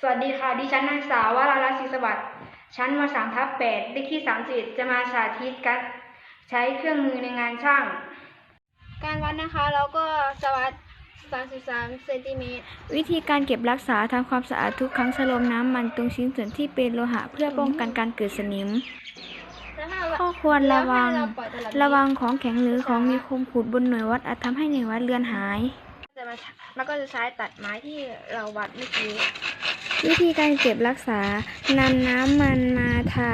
สวัสดีค่ะ ดิฉันนางสาววราลักษณ์ศรีสวัสดิ์ชั้นมสามทับแปดเลขที่สามสิบจะมาสาธิตการใช้เครื่องมือในงานช่าง การวัดนะคะเราก็สวัสด33เซนติเมตรวิธีการเก็บรักษาทำความสะอาดทุกครั้งสโลมน้ำมันตรงชิ้นส่วนที่เป็นโลหะเพื่อป้องกันการเกิดสนิม ข้อควรระวัง ระวังของแข็งหรือของมีคมขูดบนหน่วยวัดอาจทำให้หน่วยวัดเลือนหายจะ มามันก็จะใช้ตัดไม้ที่เราวัดเมื่อกี้วิธีการเก็บรักษานำน้ำมันมาทา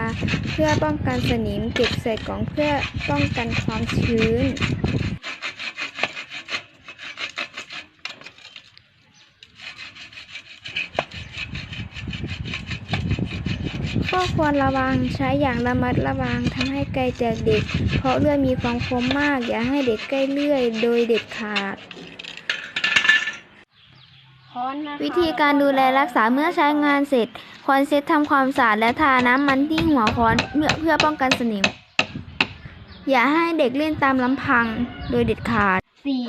เพื่อป้องกันสนิมเก็บใส่กล่องเพื่อป้องกันความชื้นข้อควรระวังใช้อย่างระมัดระวังทำให้ไกลจากเด็ก เพราะเลื่อยมีความคมมากอย่าให้เด็กใกล้เลื่อยโดยเด็ดขาด วิธีการดูแลรักษาเมื่อใช้งานเสร็จ ควรเช็ดทำความสะอาดและทาน้ำมันที่หัวค้อนเพื่อเพื่อป้องกันสนิม อย่าให้เด็กเล่นตามลำพังโดยเด็ดขาดสี่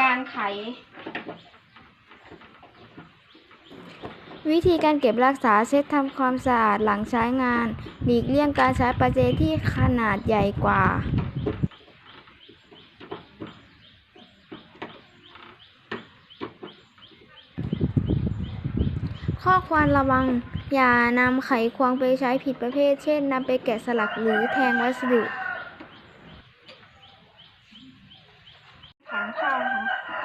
การไข วิธีการเก็บรักษาเช็ดทำความสะอาดหลังใช้งาน หลีกเลี่ยงการใช้ประแจที่ขนาดใหญ่กว่า ข้อควรระวัง อย่านำไขควงไปใช้ผิดประเภท เช่นนำไปแกะสลักหรือแทงวัสดุผังข้าวนะคะ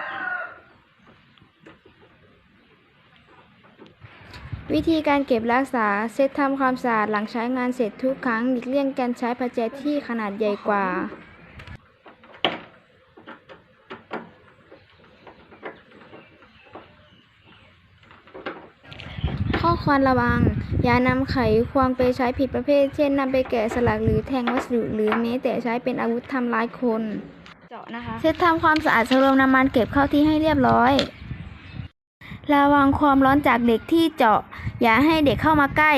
วิธีการเก็บรักษาเช็ดทำความสะอาดหลังใช้งานเสร็จทุกครั้งหลีกเลี่ยงการใช้ประแจที่ขนาดใหญ่กว่า ข้อควรระวัง อย่านำไขควงไปใช้ผิดประเภท เช่นนำไปแกะสลักหรือแทงวัสดุหรือแม้แต่ใช้เป็นอาวุธทำร้ายคนเจาะนะคะเช็ดทำความสะอาดชโลมน้ำมันเก็บเข้าที่ให้เรียบร้อย ระวังความร้อนจากเด็กที่เจาะ อย่าให้เด็กเข้ามาใกล้